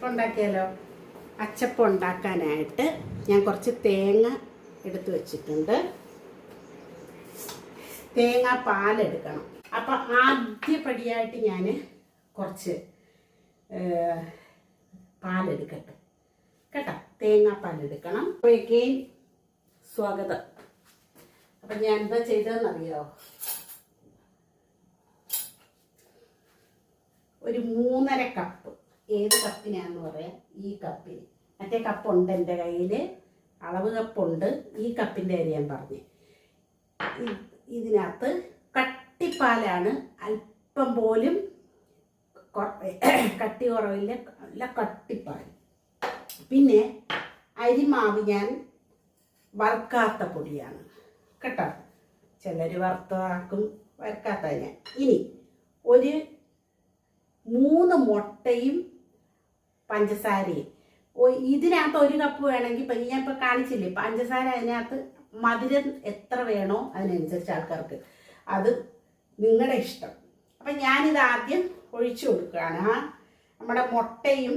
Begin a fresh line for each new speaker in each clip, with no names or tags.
അച്ചപ്പം ഉണ്ടാക്കിയാലോ? അച്ചപ്പം ഉണ്ടാക്കാനായിട്ട് ഞാൻ കുറച്ച് തേങ്ങ എടുത്തു വെച്ചിട്ടുണ്ട്. തേങ്ങ പാലെടുക്കണം അപ്പം ആദ്യപടിയായിട്ട് ഞാൻ കുറച്ച് പാലെടുക്കട്ടെ കേട്ടോ? തേങ്ങ പാലെടുക്കണം അപ്പോഴേക്കും സ്വാഗതം. അപ്പം ഞാൻ എന്താ ചെയ്തതെന്നറിയോ? ഒരു മൂന്നര കപ്പ് ഏത് കപ്പിനാന്ന് പറയാം? ഈ കപ്പിന് മറ്റേ കപ്പുണ്ട് എന്റെ കയ്യിൽ അളവ് കപ്പുണ്ട്. ഈ കപ്പിന്റെ കാര്യം ഞാൻ പറഞ്ഞു. ഇതിനകത്ത് കട്ടിപ്പാലാണ് അല്പം പോലും കട്ടി കുറവില്ല നല്ല കട്ടിപ്പാൽ. പിന്നെ അരിമാവ് ഞാൻ വറുക്കാത്ത പൊടിയാണ്. കേട്ടോ? ചിലർ വറുത്താക്കും വറുക്കാത്ത ഞാൻ. ഇനി ഒരു മൂന്ന് മുട്ടയും പഞ്ചസാരയും. ഇതിനകത്ത് ഒരു കപ്പ് വേണമെങ്കിൽ ഞാൻ ഇപ്പം കാണിച്ചില്ലേ പഞ്ചസാര അതിനകത്ത് മധുരം എത്ര വേണോ അതിനനുസരിച്ച് ആൾക്കാർക്ക്. അത് നിങ്ങളുടെ ഇഷ്ടം. അപ്പം ഞാനിത് ആദ്യം ഒഴിച്ചു കൊടുക്കുകയാണ്. ആ നമ്മുടെ മുട്ടയും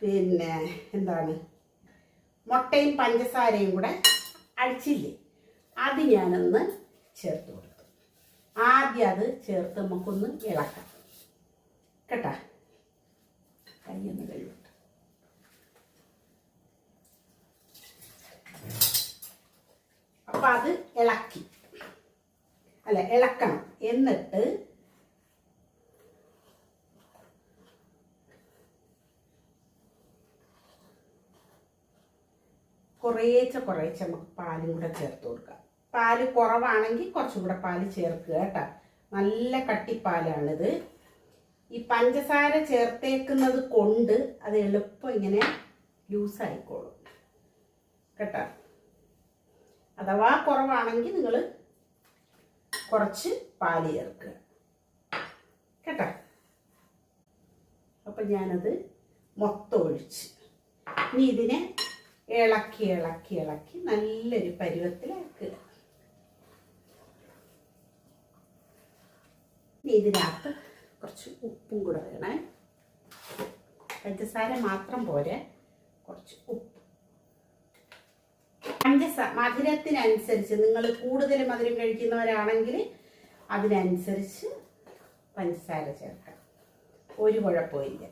പിന്നെ എന്താണ് മുട്ടയും പഞ്ചസാരയും കൂടെ അടിച്ചില്ലേ അത് ഞാനൊന്ന് ചേർത്ത് കൊടുക്കും ആദ്യം അത് ചേർത്ത് നമുക്കൊന്ന് ഇളക്കാം. കേട്ടാ? കൈയൊന്ന് കഴിവിട്ട് അപ്പം അത് ഇളക്കി. അല്ല ഇളക്കണം. എന്നിട്ട് കുറേച്ച കുറേച്ച നമുക്ക് പാലും കൂടെ ചേർത്ത് കൊടുക്കാം. പാൽ കുറവാണെങ്കിൽ കുറച്ചും കൂടെ പാൽ ചേർക്കുക കേട്ടോ. നല്ല കട്ടിപ്പാലാണിത്. ഈ പഞ്ചസാര ചേർത്തേക്കുന്നത് കൊണ്ട് അത് എളുപ്പം ഇങ്ങനെ ലൂസ് ആയിക്കോളും. കേട്ടോ? അഥവാ കുറവാണെങ്കിൽ നിങ്ങൾ കുറച്ച് പാൽ ചേർക്കുക. കേട്ടോ? അപ്പം ഞാനത് മൊത്തം ഒഴിച്ച്. ഇനി ഇതിനെ ഇളക്കി ഇളക്കി ഇളക്കി നല്ലൊരു പരുവത്തിലാക്കുക. ഇനി ഇതിനകത്ത് കുറച്ച് ഉപ്പും കൂടെ വേണേ. പഞ്ചസാര മാത്രം പോരെ. കുറച്ച് ഉപ്പ്. പഞ്ചസാര മധുരത്തിനനുസരിച്ച് നിങ്ങൾ കൂടുതൽ മധുരം കഴിക്കുന്നവരാണെങ്കിൽ അതിനനുസരിച്ച് പഞ്ചസാര ചേർക്കാം ഒരു കുഴപ്പമില്ല.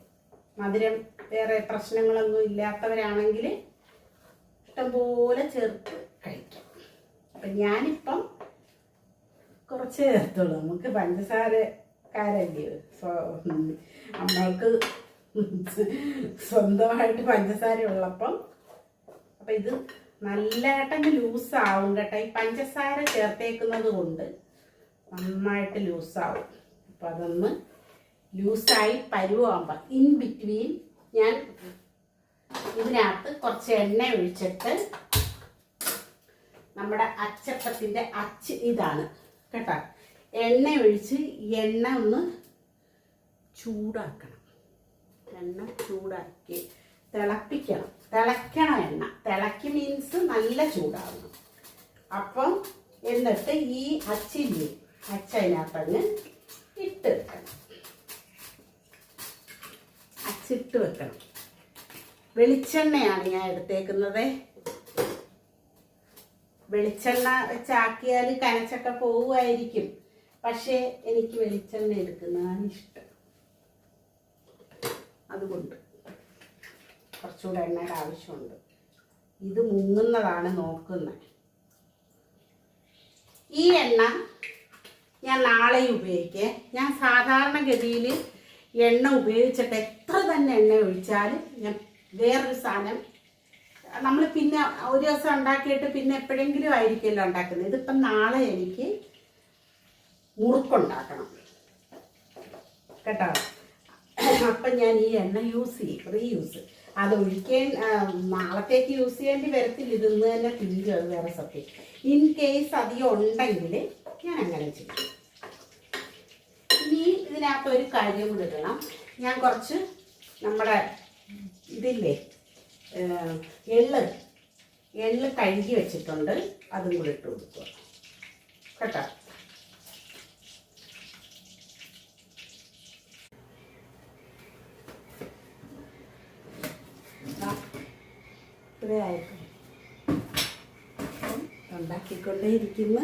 മധുരം വേറെ പ്രശ്നങ്ങളൊന്നും ഇല്ലാത്തവരാണെങ്കിൽ ഇഷ്ടംപോലെ ചേർത്ത് കഴിക്കാം. അപ്പം ഞാനിപ്പം കുറച്ച് ചേർത്തുള്ളൂ. നമുക്ക് പഞ്ചസാരക്കാരല്ലേ സ്വ- സോ നമ്മൾക്ക് സ്വന്തമായിട്ട് പഞ്ചസാര ഉള്ളപ്പം. അപ്പം ഇത് നല്ലതായിട്ടങ്ങ് ലൂസാവും കേട്ടോ. ഈ പഞ്ചസാര ചേർത്തേക്കുന്നത് കൊണ്ട് നന്നായിട്ട് ലൂസാവും. അപ്പം അതൊന്ന് ലൂസായി പരുവാകുമ്പോൾ ഇൻ ബിറ്റ്വീൻ ഞാൻ ഇതിനകത്ത് കുറച്ച് എണ്ണ ഒഴിച്ചിട്ട് നമ്മുടെ അച്ചപ്പത്തിന്റെ അച്ച് ഇതാണ്. കേട്ടോ. എണ്ണ ഒഴിച്ച് എണ്ണ ഒന്ന് ചൂടാക്കണം. എണ്ണ ചൂടാക്കി തിളപ്പിക്കണം. തിളയ്ക്കണം എണ്ണ. തിളക്കി മീൻസ് നല്ല ചൂടാവണം. അപ്പം എന്നിട്ട് ഈ അച്ചില്ലേ അച്ചതിനകത്തങ്ങ് ഇട്ട് വെക്കണം. അച്ചിട്ട് വെക്കണം. വെളിച്ചെണ്ണയാണ് ഞാൻ എടുത്തേക്കുന്നത്. വെളിച്ചെണ്ണ ചാക്കിയാൽ കനച്ചൊക്കെ പോവുമായിരിക്കും. പക്ഷേ എനിക്ക് വെളിച്ചെണ്ണ എടുക്കുന്നതാണ് ഇഷ്ടം. അതുകൊണ്ട് കുറച്ചുകൂടെ എണ്ണയുടെ ആവശ്യമുണ്ട്. ഇത് മുങ്ങുന്നതാണ് നോക്കുന്നത്. ഈ എണ്ണ ഞാൻ നാളെ ഉപയോഗിക്കേ. ഞാൻ സാധാരണഗതിയിൽ എണ്ണ ഉപയോഗിച്ചിട്ട് എത്ര തന്നെ എണ്ണ ഒഴിച്ചാലും ഞാൻ വേറൊരു സാധനം നമ്മൾ പിന്നെ ഒരു ദിവസം ഉണ്ടാക്കിയിട്ട് പിന്നെ എപ്പോഴെങ്കിലും ആയിരിക്കുമല്ലോ ഉണ്ടാക്കുന്നത്. ഇതിപ്പം നാളെ എനിക്ക് മുറുക്കുണ്ടാക്കണം. കേട്ടോ? അപ്പം ഞാൻ ഈ എണ്ണ യൂസ് ചെയ്യും റീയൂസ് അത് ഒഴിക്കാൻ നാളത്തേക്ക് യൂസ് ചെയ്യേണ്ടി വരത്തില്ല. ഇതൊന്ന് തന്നെ തീരും അത് വേറെ സത്യം ഇൻ കേസ് അധികം ഉണ്ടെങ്കിൽ ഞാൻ അങ്ങനെ ചെയ്യും. ഇനി ഇതിനകത്ത് ഒരു കാര്യം കൂടി ഇടണം. ഞാൻ കുറച്ച് നമ്മുടെ ഇതില്ലേ എള്ള് എള്ള് കഴുകി വെച്ചിട്ടുണ്ട്. അതും കൂടി ഇട്ട് കൊടുക്കുക. കേട്ടോ? ഇത്രയായിട്ട് ഉണ്ടാക്കിക്കൊണ്ടേയിരിക്കുന്ന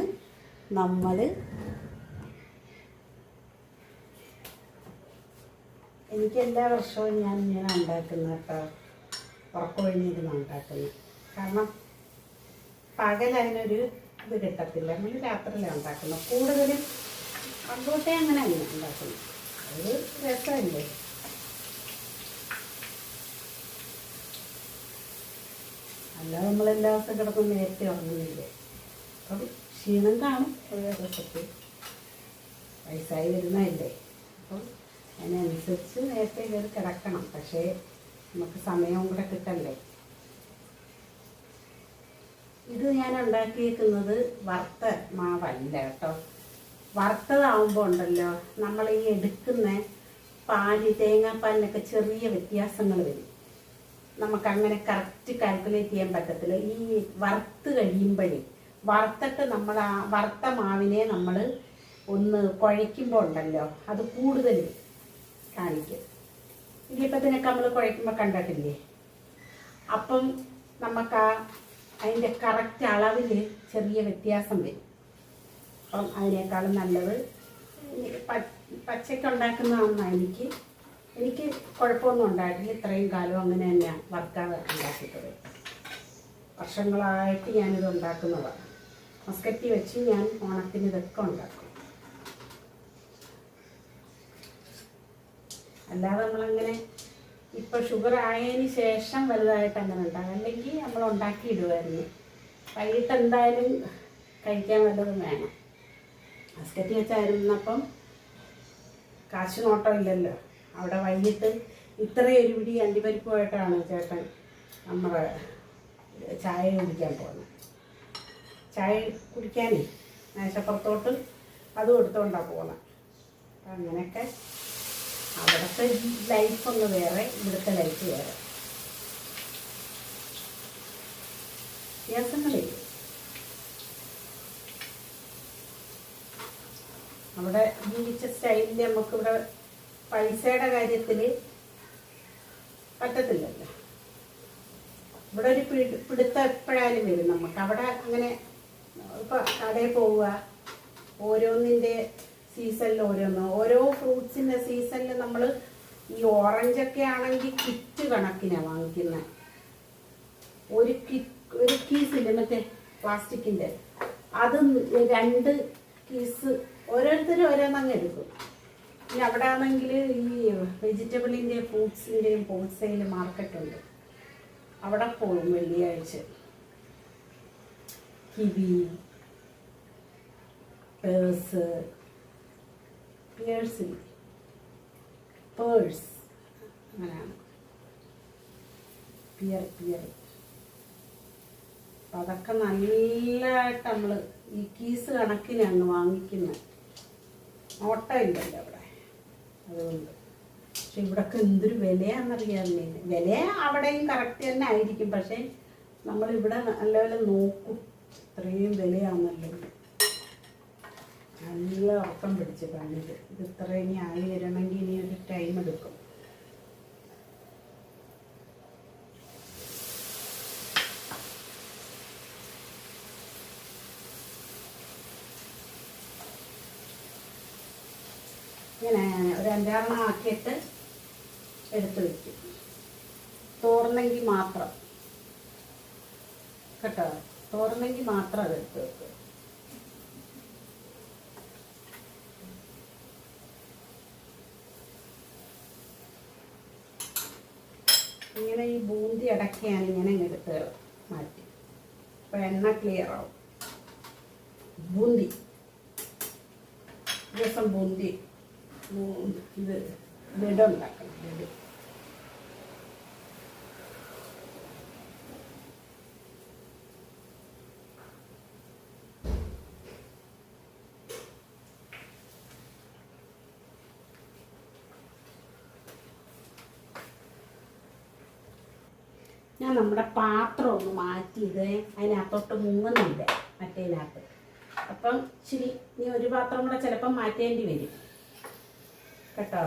നമ്മൾ എനിക്ക് എല്ലാ വർഷവും ഞാൻ ഇങ്ങനെ ഉണ്ടാക്കുന്ന കേട്ടോ. ഉറക്കമൊഴിഞ്ഞിരുന്ന് ഉണ്ടാക്കുന്നത് കാരണം പകൽ അതിനൊരു ഇത് കിട്ടത്തില്ല. നമ്മൾ രാത്രിയിലാണ് ഉണ്ടാക്കുന്നത്. കൂടുതലും പണ്ടോട്ടേ അങ്ങനെ അങ്ങനെ ഉണ്ടാക്കുന്നത്. അത് രസമല്ലേ? അല്ലാതെ നമ്മൾ എല്ലാ ദിവസം കിടന്ന് നേരത്തെ ഉറങ്ങുന്നില്ലേ? അപ്പം ക്ഷീണം കാണും ഓരോ ദിവസത്തിൽ വയസ്സായി വരുന്നതല്ലേ? അപ്പം അതിനനുസരിച്ച് നേരത്തെ കയറി കിടക്കണം. പക്ഷേ നമുക്ക് സമയവും കൂടെ കിട്ടണ്ടേ? ഇത് ഞാൻ ഉണ്ടാക്കിയേക്കുന്നത് വറുത്ത മാവല്ല കേട്ടോ. വറുത്തതാവുമ്പോൾ ഉണ്ടല്ലോ നമ്മൾ ഈ എടുക്കുന്ന പാൽ തേങ്ങാപ്പാലിനൊക്കെ ചെറിയ വ്യത്യാസങ്ങൾ വരും. നമുക്ക് അങ്ങനെ കറക്റ്റ് കാൽക്കുലേറ്റ് ചെയ്യാൻ പറ്റത്തില്ല. ഈ വറുത്ത് കഴിയുമ്പോഴേ വറുത്തിട്ട് നമ്മൾ ആ വറുത്ത മാവിനെ നമ്മൾ ഒന്ന് കുഴയ്ക്കുമ്പോൾ ഉണ്ടല്ലോ അത് കൂടുതൽ കാണിക്കും. ഇടിയപ്പത്തിനൊക്കെ നമ്മൾ കുഴയ്ക്കുമ്പോൾ കണ്ടിട്ടില്ലേ? അപ്പം നമുക്ക് ആ അതിന്റെ കറക്റ്റ് അളവിൽ ചെറിയ വ്യത്യാസം വരും. അപ്പം അതിനേക്കാളും നല്ലത്. പച്ചയ്ക്ക് ഉണ്ടാക്കുന്നതാണ് എനിക്ക് എനിക്ക് കുഴപ്പമൊന്നും ഉണ്ടായിട്ടില്ല. ഇത്രയും കാലം അങ്ങനെ തന്നെയാണ് വറുക്കാതെ ഉണ്ടാക്കിയിട്ടത് വർഷങ്ങളായിട്ട് ഞാനിത് ഉണ്ടാക്കുന്നതാണ് മസ്കറ്റി വെച്ച് ഞാൻ ഓണത്തിന് ഇതൊക്കെ ഉണ്ടാക്കും. അല്ലാതെ നമ്മളങ്ങനെ ഇപ്പൊ ഷുഗർ ആയതിന് ശേഷം വലുതായിട്ട് അങ്ങനെ ഉണ്ടാകും അല്ലെങ്കിൽ നമ്മൾ ഉണ്ടാക്കിയിടുമായിരുന്നു വൈകിട്ട് എന്തായാലും കഴിക്കാൻ വല്ലതും വേണം. മസ്കറ്റ് വെച്ചായിരുന്നപ്പം കാശ് നോട്ടം ഇല്ലല്ലോ. അവിടെ വൈകിട്ട് ഇത്രയും ഒരു പിടി അണ്ടിപ്പരിപ്പുമായിട്ടാണ് ചേട്ടൻ നമ്മുടെ ചായ കുടിക്കാൻ പോകുന്നത്. ചായ കുടിക്കാനേ മേശപ്പുറത്തോട്ട് അതും എടുത്തുകൊണ്ടാണ് പോകുന്നത് അപ്പം അങ്ങനെയൊക്കെ അവിടുത്തെ ലൈഫൊന്ന് വേറെ ഇവിടുത്തെ ലൈഫ് വേറെ. വ്യത്യാസങ്ങളേ അവിടെ ജീവിച്ച സ്റ്റൈലിൽ നമുക്കിവിടെ പൈസയുടെ കാര്യത്തിൽ പറ്റത്തില്ലല്ലോ. ഇവിടെ ഒരു പിടി പിടുത്തം എപ്പോഴായാലും വരും നമുക്ക്. അവിടെ അങ്ങനെ ഇപ്പോൾ കടയിൽ പോവുക ഓരോന്നിന്റെ സീസണിൽ ഓരോന്ന്. ഓരോ ഫ്രൂട്ട്സിന്റെ സീസണിൽ നമ്മൾ ഈ ഓറഞ്ചൊക്കെ ആണെങ്കിൽ കിറ്റ് കണക്കിനാണ് വാങ്ങിക്കുന്നത് ഒരു കിറ്റ് ഒരു കീസില്ലേ മറ്റേ പ്ലാസ്റ്റിക്കിന്റെ അത് രണ്ട് കീസ് ഓരോരുത്തരും ഓരോന്നങ്ങ് എടുക്കും. ഇനി അവിടെ ആണെങ്കിൽ ഈ വെജിറ്റബിളിന്റെയും ഫ്രൂട്ട്സിന്റെയും ഹോൾസെയിൽ മാർക്കറ്റുണ്ട്. അവിടെ പോകും വെള്ളിയാഴ്ച. കിവി പേഴ്സ് പിയേഴ്സിൽ പേഴ്സ്. അങ്ങനെയാണ്. Pear pear. അപ്പം അതൊക്കെ നല്ലതായിട്ട് നമ്മൾ ഈ കീസ് കണക്കിനാണ് വാങ്ങിക്കുന്നത് ഓട്ടയില്ല അവിടെ. അതുകൊണ്ട്. പക്ഷെ ഇവിടൊക്കെ എന്തൊരു വിലയാണെന്നറിയാമല്ലേ? വില അവിടെയും കറക്റ്റ് തന്നെ ആയിരിക്കും. പക്ഷേ നമ്മളിവിടെ നല്ലപോലെ നോക്കും. ഇത്രയും വിലയാണല്ലോ. നല്ല ഉറക്കം പിടിച്ച് കണ്ണിൽ ഇത് ഇത്ര ഇനി ആയി വരണമെങ്കിൽ ഇനി ഒരു ടൈം എടുക്കും. ഇങ്ങനെ അഞ്ചാറെണ്ണം ആക്കിയിട്ട് എടുത്തു വയ്ക്കും തോർന്നെങ്കിൽ മാത്രം. കേട്ടോ? തോർന്നെങ്കിൽ മാത്രം അത് എടുത്ത് വെക്കുക ഇങ്ങനെ ഈ ബൂന്തി അടക്കിയാണ് ഇങ്ങനെ ഇങ്ങ് എടുത്ത് മാറ്റി. അപ്പോൾ എണ്ണ ക്ലിയർ ആവും. ബൂന്തി. ദിവസം ബൂന്തി. ഇത് ലഡു ഉണ്ടാക്കണം ലഡു ഞാൻ നമ്മുടെ പാത്രം ഒന്ന് മാറ്റിയത് അതിനകത്തോട്ട് മുങ്ങുന്നുണ്ട് മറ്റേതിനകത്ത്. അപ്പം ശരി ഇനി ഒരു പാത്രം കൂടെ ചിലപ്പം മാറ്റേണ്ടി വരും. കേട്ടോ.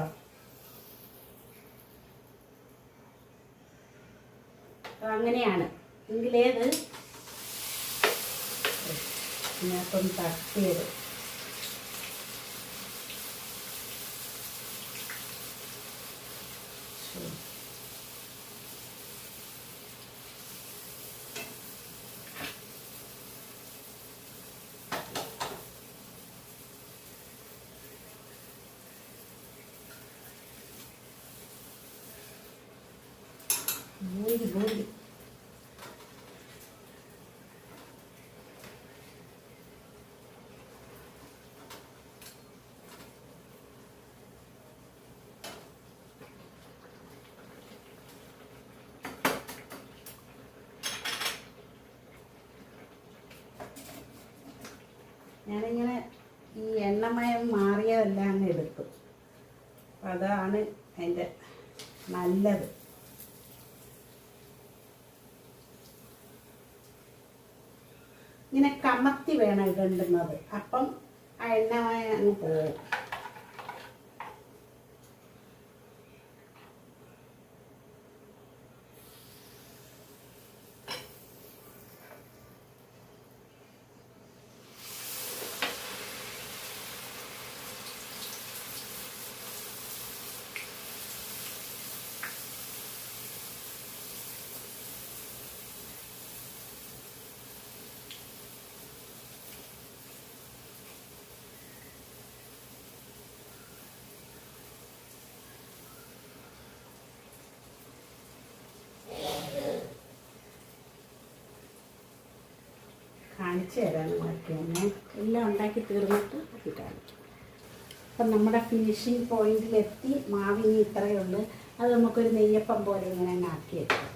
അപ്പം അങ്ങനെയാണ്. എങ്കിലേത് ഇതിനകത്തൊന്ന് തട്ടിയത് ഞാനിങ്ങനെ ഈ എണ്ണമയം മാറിയതെല്ലാം എടുത്തു. അപ്പം അതാണ് അതിന്റെ നല്ലത്. ഇങ്ങനെ കമത്തി വേണം ഇടേണ്ടുന്നത്. അപ്പം ആ എണ്ണമയം അങ്ങ് പോകും. കാണിച്ചു തരാൻ നോക്കിയെന്നെ എല്ലാം ഉണ്ടാക്കി തീർന്നിട്ട് അത് കാണിക്കും അപ്പം നമ്മുടെ ഫിനിഷിങ് പോയിന്റിലെത്തി മാവിനി ഇത്രയേ ഉള്ളൂ. അത് നമുക്കൊരു നെയ്യപ്പം പോലെ ഇങ്ങനെ അങ്ങ് ആക്കി വെക്കാം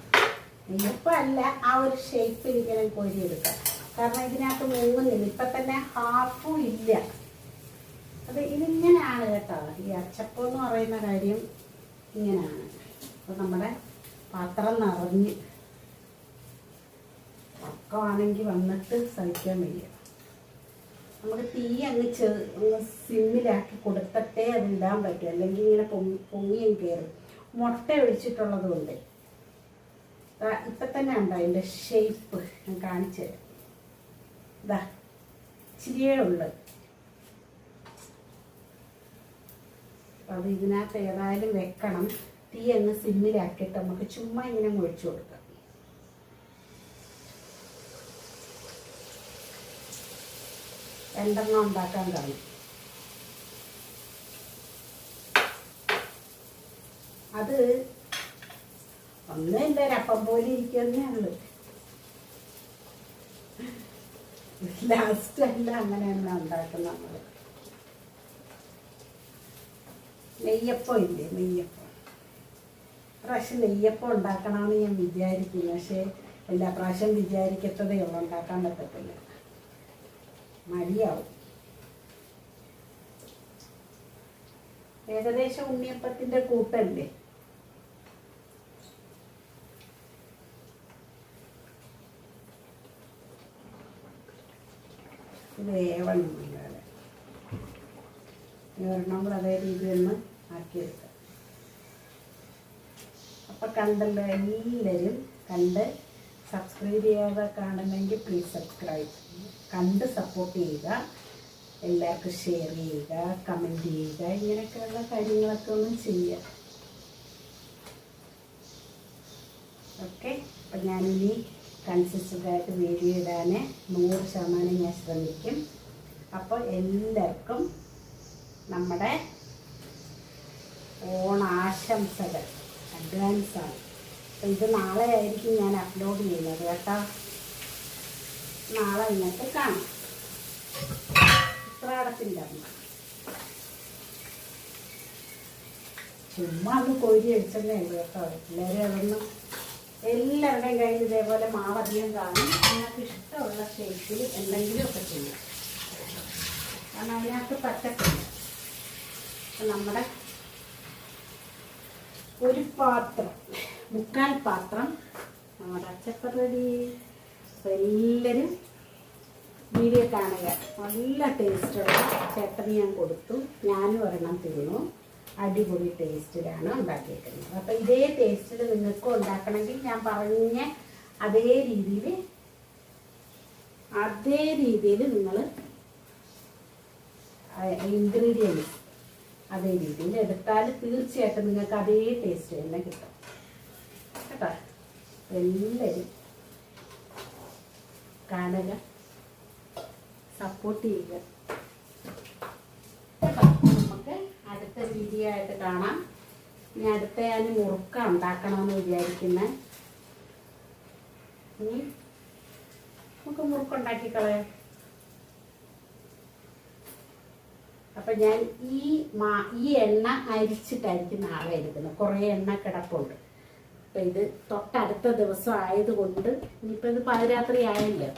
നെയ്യപ്പം അല്ല ആ ഒരു ഷേപ്പിൽ ഇങ്ങനെ കോരിയെടുക്കാം കാരണം ഇതിനകത്ത് മൂന്നില്ല. ഇപ്പം തന്നെ ഹാഫും ഇല്ല. അത് ഇതിങ്ങനെയാണ് കേട്ടോ. ഈ അച്ചപ്പം എന്ന് പറയുന്ന കാര്യം ഇങ്ങനെയാണ്. അപ്പം നമ്മുടെ പാത്രം നിറഞ്ഞ് ഉറക്കമാണെങ്കിൽ വന്നിട്ട് സഹിക്കാൻ വയ്യ. നമുക്ക് തീ അങ്ങ് ചെ അങ്ങ് സിമ്മിലാക്കി കൊടുത്തിട്ടേ അത് ഇടാൻ പറ്റും. അല്ലെങ്കിൽ ഇങ്ങനെ പൊങ്ങി പൊങ്ങിയും കയറും. മുട്ട ഒഴിച്ചിട്ടുള്ളത് കൊണ്ട്. ഇപ്പം തന്നെ ഉണ്ടോ അതിന്റെ ഷേപ്പ് ഞാൻ കാണിച്ചു തരാം. ഇതാ ഇച്ചിരിയേ ഉള്ളു. അത് ഇതിനകത്ത് ഏതായാലും വെക്കണം. തീ അങ്ങ് സിമ്മിലാക്കിയിട്ട് നമുക്ക് ചുമ്മാ ഇങ്ങനെ മുഴിച്ചു കൊടുക്കാം. രണ്ടെണ്ണം ഉണ്ടാക്കാൻ കാണും അത് ഒന്നും ഒന്നുമില്ല ഒരപ്പം പോലെ ഇരിക്കുന്നേ ലാസ്റ്റ് അല്ല അങ്ങനെ തന്നെ ഉണ്ടാക്കും നമ്മൾ നെയ്യപ്പം ഇല്ലേ നെയ്യപ്പം. പ്രാവശ്യം നെയ്യപ്പം ഉണ്ടാക്കണമെന്ന് ഞാൻ വിചാരിക്കുന്നു പക്ഷേ എല്ലാ പ്രാവശ്യം വിചാരിക്കത്തതേ ഉള്ളൂ ഉണ്ടാക്കാൻ പറ്റത്തില്ല. മടിയാവും ഏകദേശം ഉണ്ണിയപ്പത്തിന്റെ കൂട്ടല്ലേ? വേവണം ഇല്ലാതെ ഒരെണ്ണം അതേ രീതിയിൽ ഒന്ന് ആക്കിയെടുക്കാം. അപ്പം കണ്ടല്ലോ എല്ലാവരും കണ്ട് സബ്സ്ക്രൈബ് ചെയ്യാതെ കാണുന്നെങ്കിൽ പ്ലീസ് സബ്സ്ക്രൈബ് കണ്ട് സപ്പോർട്ട് ചെയ്യുക. എല്ലാവർക്കും ഷെയർ ചെയ്യുക കമന്റ് ചെയ്യുക ഇങ്ങനെയൊക്കെയുള്ള കാര്യങ്ങളൊക്കെ ഒന്ന് ചെയ്യുക. ഓക്കെ അപ്പം ഞാനിനി കൺസിസ്റ്റന്റായിട്ട് വീഡിയോ ഇടാൻ നൂറ് ശതമാനം ഞാൻ ശ്രമിക്കും. അപ്പോൾ എല്ലാവർക്കും നമ്മുടെ ഓണാശംസകൾ അഡ്വാൻസാണ് അപ്പോൾ ഇത് നാളെ ആയിരിക്കും ഞാൻ അപ്ലോഡ് ചെയ്യുന്നത് കേട്ടോ. നാളെ ഇന്നത്തെ കാണാം. ഉത്രാടത്തിന്റെ അമ്മ ചുമ്മാ ഒന്ന് കൊരി അടിച്ചതേ ഉള്ളൂ കേട്ടോ എല്ലാവരും അതൊന്നും എല്ലാവരുടെയും കയ്യിൽ ഇതേപോലെ മാവധികം കാണും. നിങ്ങൾക്ക് ഇഷ്ടമുള്ള ഷേപ്പിൽ എന്തെങ്കിലും ഒക്കെ ചെയ്യും. കാരണം അതിനകത്ത് പറ്റത്തില്ല അപ്പം നമ്മുടെ ഒരു പാത്രം മുക്കാൽ പാത്രം നമ്മുടെ അച്ചപ്പ അപ്പോൾ എല്ലാവരും വീഡിയോ കാണുക. നല്ല ടേസ്റ്റുള്ള ചട്ടണി ഞാൻ കൊടുത്തു. ഞാനും ഒരെണ്ണം തിന്നു. അടിപൊളി ടേസ്റ്റിലാണ് ഉണ്ടാക്കിയിരിക്കുന്നത് അപ്പോൾ ഇതേ ടേസ്റ്റിൽ നിങ്ങൾക്ക് ഉണ്ടാക്കണമെങ്കിൽ ഞാൻ പറഞ്ഞ അതേ രീതിയിൽ അതേ രീതിയിൽ നിങ്ങൾ ഇൻഗ്രീഡിയൻസ് അതേ രീതിയിൽ എടുത്താൽ തീർച്ചയായിട്ടും നിങ്ങൾക്ക് അതേ ടേസ്റ്റ് തന്നെ കിട്ടും. കേട്ടോ? എല്ലാവരും കാണുക സപ്പോർട്ട് ചെയ്യുക? നമുക്ക് അടുത്ത വീഡിയോ ആയിട്ട് കാണാം. ഇനി അടുത്ത ഞാൻ മുറുക്ക ഉണ്ടാക്കണമെന്ന് വിചാരിക്കുന്നത് നമുക്ക് മുറുക്കുണ്ടാക്കി കളയാം. അപ്പൊ ഞാൻ ഈ മാ ഈ എണ്ണ അരിച്ചിട്ടായിരിക്കും നാളെ എടുക്കുന്നത്. കുറേ എണ്ണ കിടപ്പുണ്ട്. അപ്പൊ ഇത് തൊട്ടടുത്ത ദിവസം ആയതുകൊണ്ട് ഇനിയിപ്പോൾ ഇത് പാതിരാത്രി ആയല്ലോ.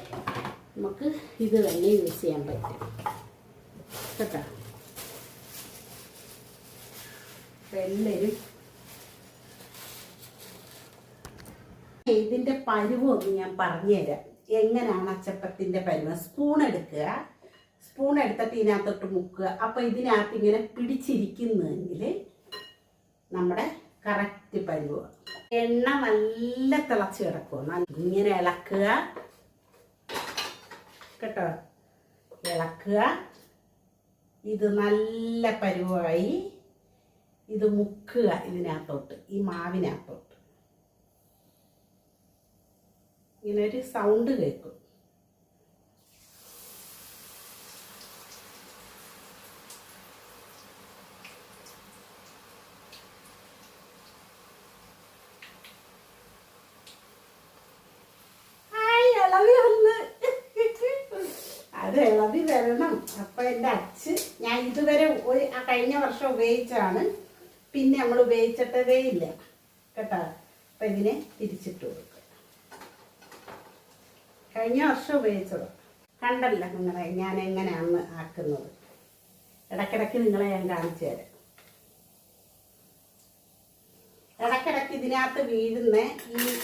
നമുക്ക് ഇത് തന്നെ യൂസ് ചെയ്യാൻ പറ്റും. കേട്ടോ? എല്ലാവരും ഇതിന്റെ പരുവം ഒന്ന് ഞാൻ പറഞ്ഞുതരാം. എങ്ങനെയാണ് അച്ചപ്പത്തിന്റെ പരുവം? സ്പൂൺ എടുക്കുക. സ്പൂൺ എടുത്തിട്ട് ഇതിനകത്തോട്ട് മുക്കുക. അപ്പൊ ഇതിനകത്ത് ഇങ്ങനെ പിടിച്ചിരിക്കുന്നെങ്കിൽ നമ്മുടെ കറക്റ്റ് പരുവ. എണ്ണ നല്ല തിളച്ച് കിടക്കുക നല്ല ഇങ്ങനെ ഇളക്കുക. കേട്ടോ? ഇളക്കുക. ഇത് നല്ല പരുവായി. ഇത് മുക്കുക ഇതിനകത്തോട്ട്. ഈ മാവിനകത്തോട്ട്. ഇങ്ങനെ ഒരു സൗണ്ട് കേൾക്കും. വരണം അപ്പൊ എന്റെ അച്ഛൻ ഞാൻ ഇതുവരെ ഒരു കഴിഞ്ഞ വർഷം ഉപയോഗിച്ചാണ് പിന്നെ നമ്മൾ ഉപയോഗിച്ചിട്ടതേ ഇല്ല. കേട്ടോ? അപ്പൊ ഇതിനെ തിരിച്ചിട്ട് കൊടുക്കുക. കഴിഞ്ഞ വർഷം ഉപയോഗിച്ചത്? കണ്ടല്ലോ നിങ്ങളെ ഞാൻ എങ്ങനെയാണ് ആക്കുന്നത്. ഇടക്കിടക്ക് നിങ്ങളെ ഞാൻ കാണിച്ചു തരാം. ഇടയ്ക്കിടയ്ക്ക് ഇതിനകത്ത് വീഴുന്ന ഈ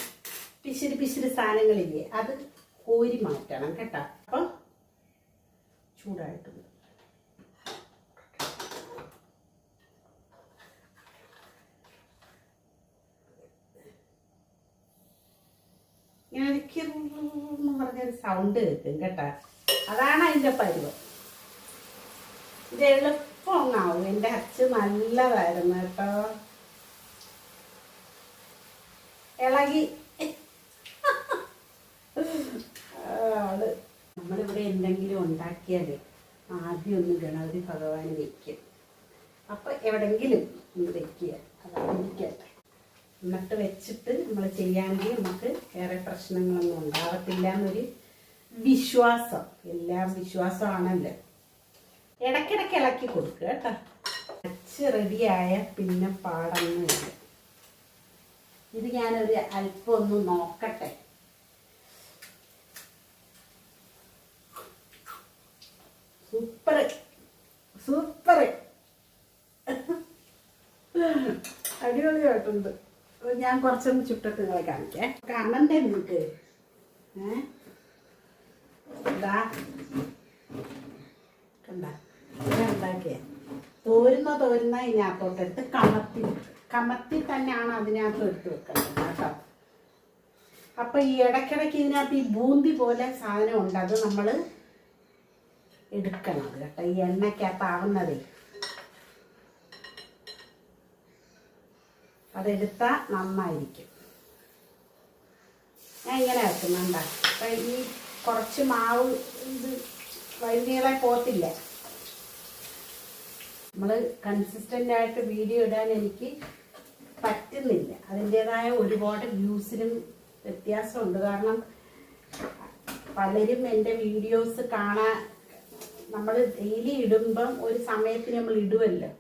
പിശിരി പിശിരി സാധനങ്ങളില്ലേ അത് കോരി മാറ്റണം കേട്ടോ. ചൂടായിട്ടുണ്ട്. ഇങ്ങനെ പറഞ്ഞൊരു സൗണ്ട് കേൾക്കും കേട്ടോ. അതാണ് അതിന്റെ പരുവം. ഇത് എളുപ്പമാവും എന്റെ അച്ഛൻ നല്ലതായിരുന്നു കേട്ടോ. ഇളകി ഉണ്ടാക്കിയാലേ ആദ്യം ഒന്ന് ഗണപതി ഭഗവാന് വെക്കും അപ്പൊ എവിടെങ്കിലും ഒന്ന് വെക്കുക അതാണ് ഇരിക്കട്ടെ എന്നിട്ട് വെച്ചിട്ട് നമ്മൾ ചെയ്യാമെങ്കിൽ നമുക്ക് ഏറെ പ്രശ്നങ്ങളൊന്നും ഉണ്ടാവത്തില്ല എന്നൊരു വിശ്വാസം. എല്ലാം വിശ്വാസമാണല്ലോ. ഇടയ്ക്കിടയ്ക്ക് ഇളക്കി കൊടുക്കുക കേട്ടോ. അച്ച് റെഡിയായ പിന്നെ പാടൊന്നുമില്ല. ഇത് ഞാനൊരു അല്പം ഒന്ന് നോക്കട്ടെ. സൂപ്പർ. സൂപ്പർ. അടിപൊളിയായിട്ടുണ്ട് ഞാൻ കുറച്ചൊന്ന് ചുട്ടിട്ട് നിങ്ങളെ കാണിക്കേ. കാണണ്ടേ നിങ്ങൾക്ക് ഏ? തോരുന്ന തോരുന്ന ഇതിനകത്തോട്ട് എടുത്ത് കമത്തി കമത്തി തന്നെയാണ് അതിനകത്ത് എടുത്ത് വെക്കേണ്ടത് കേട്ടോ. അപ്പൊ ഈ ഇടയ്ക്കിടയ്ക്ക് ഇതിനകത്ത് ഈ ബൂന്തി പോലെ സാധനം ഉണ്ട്. അത് നമ്മൾ എടുക്കണം കേട്ടോ. ഈ എണ്ണയ്ക്കകത്താവുന്നതേ അതെടുത്താൽ നന്നായിരിക്കും. ഞാൻ ഇങ്ങനെ വെക്കുന്നുണ്ട അപ്പം ഈ കുറച്ച് മാവ് ഇത് വൈകുന്നേരെ പോത്തില്ല. നമ്മൾ കൺസിസ്റ്റന്റ് ആയിട്ട് വീഡിയോ ഇടാൻ എനിക്ക് പറ്റുന്നില്ല. അതിന്റേതായ ഒരുപാട് വ്യൂസിനും വ്യത്യാസമുണ്ട്. കാരണം പലരും എന്റെ വീഡിയോസ് കാണാൻ നമ്മൾ ഡെയിലി ഇടുമ്പം ഒരു സമയത്തിന് നമ്മൾ ഇടുമല്ലോ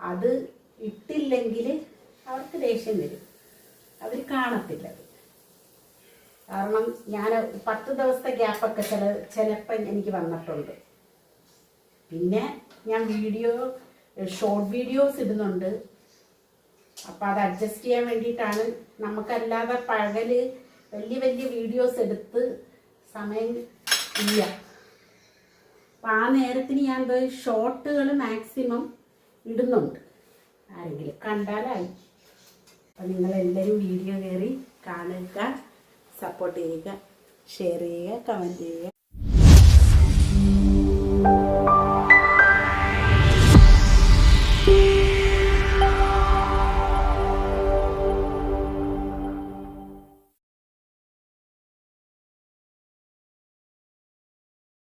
അത് ഇട്ടില്ലെങ്കിൽ അവർക്ക് ദേഷ്യം വരും. അവർ കാണത്തില്ല. കാരണം ഞാൻ പത്ത് ദിവസത്തെ ഗ്യാപ്പൊക്കെ ചില ചിലപ്പം എനിക്ക് വന്നിട്ടുണ്ട്. പിന്നെ ഞാൻ വീഡിയോ ഷോർട്ട് വീഡിയോസ് ഇടുന്നുണ്ട്. അപ്പോൾ അത് അഡ്ജസ്റ്റ് ചെയ്യാൻ വേണ്ടിയിട്ടാണ്. നമുക്കല്ലാതെ പകൽ വലിയ വലിയ വീഡിയോസ് എടുത്ത് സമയം ഇല്ല. അപ്പം ആ നേരത്തിന് ഞാൻ ഷോർട്ടുകൾ മാക്സിമം ഇടുന്നുണ്ട് ആരെങ്കിലും കണ്ടാലായി. അപ്പം നിങ്ങളെല്ലാവരും വീഡിയോ കയറി കാണുക സപ്പോർട്ട് ചെയ്യുക ഷെയർ ചെയ്യുക കമന്റ് ചെയ്യുക.